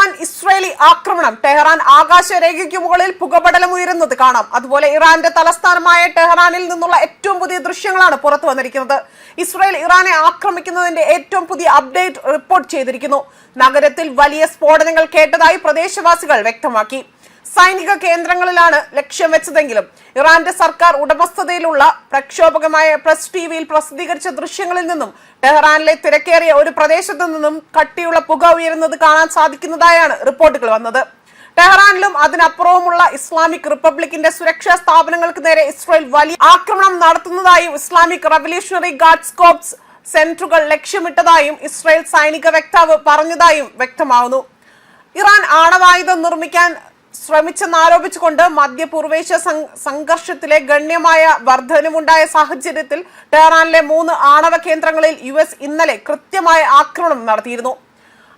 വൻ ഇസ്രേലി ആക്രമണം. ടെഹ്റാൻ ആകാശരേഖയ്ക്ക് മുകളിൽ പുകപടലം ഉയരുന്നത് കാണാം. അതുപോലെ ഇറാന്റെ തലസ്ഥാനമായ ടെഹ്റാനിൽ നിന്നുള്ള ഏറ്റവും പുതിയ ദൃശ്യങ്ങളാണ് പുറത്തു വന്നിരിക്കുന്നത്. ഇസ്രയേൽ ഇറാനെ ആക്രമിക്കുന്നതിന്റെ ഏറ്റവും പുതിയ അപ്ഡേറ്റ് റിപ്പോർട്ട് ചെയ്തിരിക്കുന്നു. നഗരത്തിൽ വലിയ സ്ഫോടനങ്ങൾ കേട്ടതായി പ്രദേശവാസികൾ വ്യക്തമാക്കി. സൈനിക കേന്ദ്രങ്ങളിലാണ് ലക്ഷ്യം വെച്ചതെങ്കിലും ഇറാന്റെ സർക്കാർ ഉടമസ്ഥതയിലുള്ള പ്രക്ഷോഭകമായ പ്രസ് ടി വിയിൽ പ്രസിദ്ധീകരിച്ച ദൃശ്യങ്ങളിൽ നിന്നും ടെഹ്റാനിലെ തിരക്കേറിയ ഒരു പ്രദേശത്തു നിന്നും കട്ടിയുള്ള പുക ഉയരുന്നത് കാണാൻ സാധിക്കുന്നതായാണ് റിപ്പോർട്ടുകൾ വന്നത്. ടെഹ്റാനിലും അതിനപ്പുറവുമുള്ള ഇസ്ലാമിക് റിപ്പബ്ലിക്കിന്റെ സുരക്ഷാ സ്ഥാപനങ്ങൾക്ക് നേരെ ഇസ്രായേൽ വലിയ ആക്രമണം നടത്തുന്നതായും ഇസ്ലാമിക് റവല്യൂഷണറി ഗാർഡ്സ് കോപ്സ് സെന്ററുകൾ ലക്ഷ്യമിട്ടതായും ഇസ്രായേൽ സൈനിക വക്താവ് പറഞ്ഞതായും വ്യക്തമാവുന്നു. ഇറാൻ ആണവായുധം നിർമ്മിക്കാൻ ശ്രമിച്ചെന്നാരോപിച്ചുകൊണ്ട് മധ്യപൂർവേഷ്യ സംഘർഷത്തിലെ ഗണ്യമായ വർധനവുണ്ടായ സാഹചര്യത്തിൽ ടെഹ്റാനിലെ മൂന്ന് ആണവ കേന്ദ്രങ്ങളിൽ യു എസ് ഇന്നലെ കൃത്യമായ ആക്രമണം നടത്തിയിരുന്നു.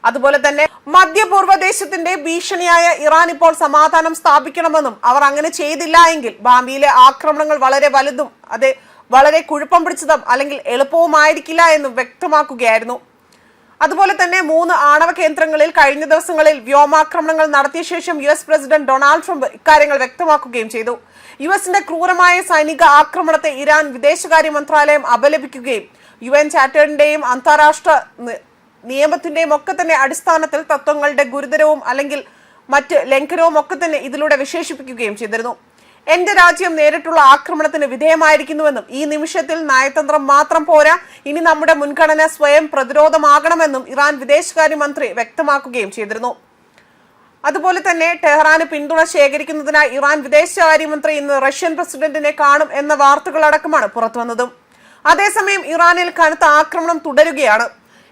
അതുപോലെ തന്നെ മധ്യപൂർവ ദേശത്തിന്റെ ഭീഷണിയായ ഇറാൻ ഇപ്പോൾ സമാധാനം സ്ഥാപിക്കണമെന്നും അവർ അങ്ങനെ ചെയ്തില്ല എങ്കിൽ ഭാവിയിലെ ആക്രമണങ്ങൾ വളരെ വലുതും അതെ വളരെ കുഴപ്പം പിടിച്ചതും അല്ലെങ്കിൽ എളുപ്പവുമായിരിക്കില്ല എന്നും വ്യക്തമാക്കുകയായിരുന്നു. അതുപോലെ തന്നെ മൂന്ന് ആണവ കേന്ദ്രങ്ങളിൽ കഴിഞ്ഞ ദിവസങ്ങളിൽ വ്യോമാക്രമണങ്ങൾ നടത്തിയ ശേഷം U S president Donald Trump ഇക്കാര്യങ്ങൾ വ്യക്തമാക്കുകയും ചെയ്തു. യു എസിന്റെ ക്രൂരമായ സൈനിക ആക്രമണത്തെ ഇറാൻ വിദേശകാര്യ മന്ത്രാലയം അപലപിക്കുകയും യു എൻ ചാർട്ടറിന്റെയും അന്താരാഷ്ട്ര നിയമത്തിന്റെയും ഒക്കെ തന്നെ അടിസ്ഥാനത്തിൽ തത്വങ്ങളുടെ ഗുരുതരവും അല്ലെങ്കിൽ മറ്റ് ലംഘനവും ഒക്കെ തന്നെ ഇതിലൂടെ വിശേഷിപ്പിക്കുകയും ചെയ്തിരുന്നു. എന്റെ രാജ്യം നേരിട്ടുള്ള ആക്രമണത്തിന് വിധേയമായിരിക്കുന്നുവെന്നും ഈ നിമിഷത്തിൽ നയതന്ത്രം മാത്രം പോരാ ഇനി നമ്മുടെ മുൻഗണന സ്വയം പ്രതിരോധമാകണമെന്നും ഇറാൻ വിദേശകാര്യമന്ത്രി വ്യക്തമാക്കുകയും ചെയ്തിരുന്നു. അതുപോലെ തന്നെ ടെഹ്റാന് പിന്തുണ ശേഖരിക്കുന്നതിനായി ഇറാൻ വിദേശകാര്യമന്ത്രി ഇന്ന് റഷ്യൻ പ്രസിഡന്റിനെ കാണും എന്ന വാർത്തകളടക്കമാണ് പുറത്തുവന്നതും. അതേസമയം ഇറാനിൽ കനത്ത ആക്രമണം തുടരുകയാണ്.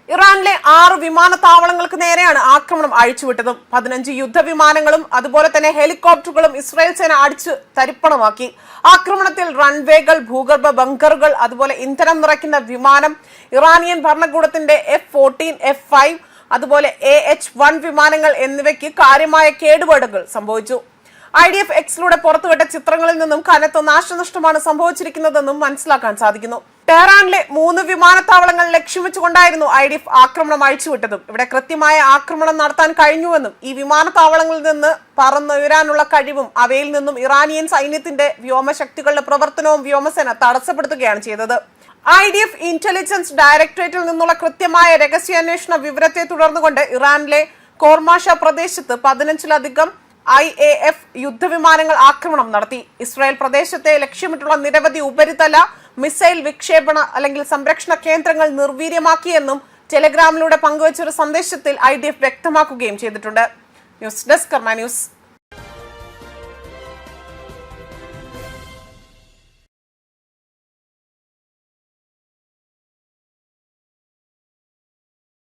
ഇറാനിലെ ആറ് വിമാനത്താവളങ്ങൾക്ക് നേരെയാണ് ആക്രമണം അഴിച്ചുവിട്ടതും. പതിനഞ്ച് യുദ്ധവിമാനങ്ങളും അതുപോലെ തന്നെ ഹെലികോപ്റ്ററുകളും ഇസ്രായേൽ സേന അടിച്ച് തരിപ്പണമാക്കി. ആക്രമണത്തിൽ റൺവേകൾ ഭൂഗർഭ ബങ്കറുകൾ അതുപോലെ ഇന്ധനം നിറയ്ക്കുന്ന വിമാനം ഇറാനിയൻ ഭരണകൂടത്തിന്റെ എഫ് ഫോർട്ടീൻ എഫ് ഫൈവ് അതുപോലെ എ എച്ച് വൺ വിമാനങ്ങൾ എന്നിവയ്ക്ക് കാര്യമായ കേടുപാടുകൾ സംഭവിച്ചു. ഐ ഡി എഫ് എക്സിലൂടെ പുറത്തുവിട്ട ചിത്രങ്ങളിൽ നിന്നും കനത്ത നാശനഷ്ടമാണ് സംഭവിച്ചിരിക്കുന്നതെന്നും മനസ്സിലാക്കാൻ സാധിക്കുന്നു. ടെഹ്റാനിലെ മൂന്ന് വിമാനത്താവളങ്ങൾ ലക്ഷ്യം വെച്ചുകൊണ്ടായിരുന്നു ഐ ഡി എഫ് ആക്രമണം അഴിച്ചുവിട്ടതും. ഇവിടെ കൃത്യമായ ആക്രമണം നടത്താൻ കഴിഞ്ഞുവെന്നും ഈ വിമാനത്താവളങ്ങളിൽ നിന്ന് പറന്നുയരാനുള്ള കഴിവും അവയിൽ നിന്നും ഇറാനിയൻ സൈന്യത്തിന്റെ വ്യോമശക്തികളുടെ പ്രവർത്തനവും വ്യോമസേന തടസ്സപ്പെടുത്തുകയാണ് ചെയ്തത്. ഐ ഡി എഫ് ഇന്റലിജൻസ് ഡയറക്ടറേറ്റിൽ നിന്നുള്ള കൃത്യമായ രഹസ്യാന്വേഷണ വിവരത്തെ തുടർന്നുകൊണ്ട് ഇറാനിലെ കോർമാഷ പ്രദേശത്ത് പതിനഞ്ചിലധികം ഐ എ എഫ് യുദ്ധവിമാനങ്ങൾ ആക്രമണം നടത്തി. ഇസ്രായേൽ പ്രദേശത്തെ ലക്ഷ്യമിട്ടുള്ള നിരവധി ഉപരിതല മിസൈൽ വിക്ഷേപണ അല്ലെങ്കിൽ സംരക്ഷണ കേന്ദ്രങ്ങൾ നിർവീര്യമാക്കിയെന്നും ടെലഗ്രാമിലൂടെ പങ്കുവച്ച ഒരു സന്ദേശത്തിൽ ഐ ഡി എഫ് വ്യക്തമാക്കുകയും ചെയ്തിട്ടുണ്ട്. News desk Karma news.